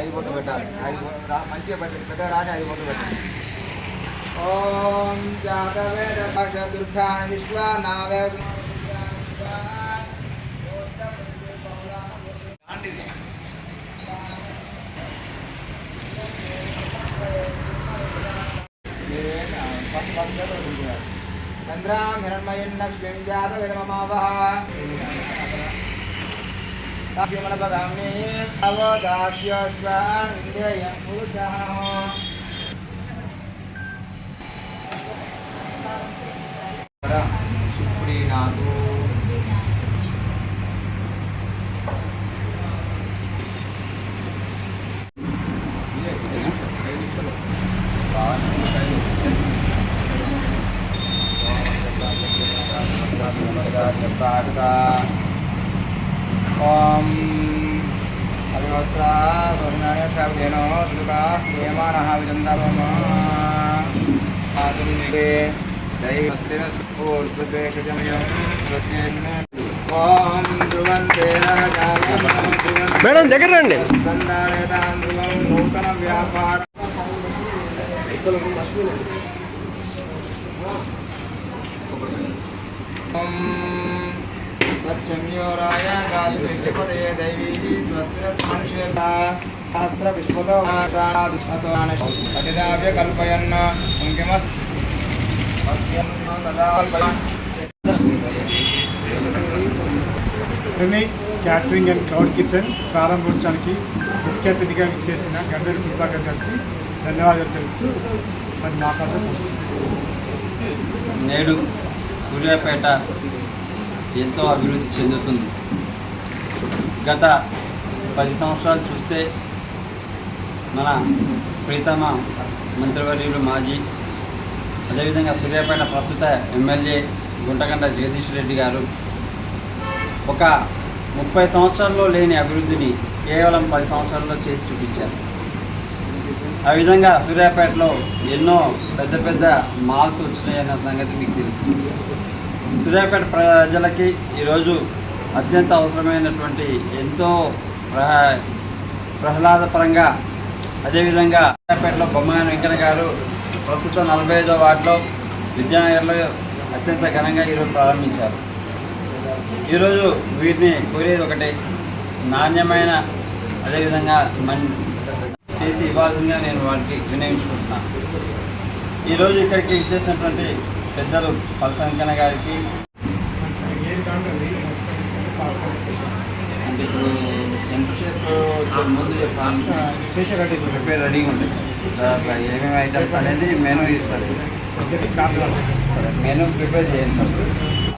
ఐదు బొట్టు పెట్టాలి. ఐదు మంచిగా పెద్ద రాని ఐదు బొట్టు పెట్టాలి. ఓం జాతవేద చతుర్థా విశ్వ నావే. చంద్రా మిరణ్మయన్న శ్రేణి జాత విధమమావహ अवदास्यश्वान्ययं पुरुषः सुप्रीणातु Terima kasih. ఓం అవివస్త్రా స్వర్ణాయ శాబ్దేనో సుఖా ఏమానః విజందమమ ఆదుర్నికే దైవస్తిన స్ఫూర్తిపేక్షజమయం ప్రత్యేన ఓం ధ్రువంతే మేడం దగ్గర రండి. నూతన వ్యాపార ఓం తచ్చమ్యోరాయ గాత్రిపదే దైవీ స్వస్తిరస్మనుషేత సహస్ర విశ్వతో పటిదావ్య కల్పయన్ అంకిమస్ Chennai catering and cloud kitchen ప్రారంభించడానికి ముఖ్య అతిథిగా ఇచ్చేసిన గండూరి కృపాకర్ గారికి ధన్యవాదాలు తెలుపుతూ మరి మా కోసం నేడు సూర్యాపేట ఎంతో అభివృద్ధి చెందుతుంది. గత పది సంవత్సరాలు చూస్తే మన ప్రీతమ మంత్రివర్యులు మాజీ అదేవిధంగా సూర్యాపేట ప్రస్తుత ఎమ్మెల్యే గుంటగంట జగదీష్ రెడ్డి గారు ఒక ముప్పై సంవత్సరాల్లో లేని అభివృద్ధిని కేవలం పది సంవత్సరాల్లో చేసి చూపించారు. ఆ విధంగా సూర్యాపేటలో ఎన్నో పెద్ద పెద్ద మాల్స్ వచ్చినాయన్న సంగతి మీకు తెలుసు. సూర్యాపేట ప్రజలకి ఈరోజు అత్యంత అవసరమైనటువంటి ఎంతో ప్రహ ప్రహ్లాదపరంగా అదేవిధంగా సూర్యాపేటలో బొమ్మాయన వెంకన్న గారు ప్రస్తుతం నలభై ఐదో వార్డులో విద్యానగర్లో అత్యంత ఘనంగా ఈరోజు ప్రారంభించారు. ఈరోజు వీటిని కోరేది ఒకటి నాణ్యమైన అదేవిధంగా మన్ చేసి ఇవ్వాల్సిందిగా నేను వాటికి వినయించుకుంటున్నాను ఈరోజు ఇక్కడికి ఇచ్చేసినటువంటి పెద్దలు పలసంకన్న గారికి. అంటే ఇప్పుడు ఎంతసేపు ఇప్పుడు ముందు చెప్పాలి? చేసే రెడ్డి ప్రిపేర్ రెడీగా ఉంటుంది ఏమేమి ఐటమ్స్ అనేది మెనూ ఇస్తారు మెనూ ప్రిపేర్ చేయండి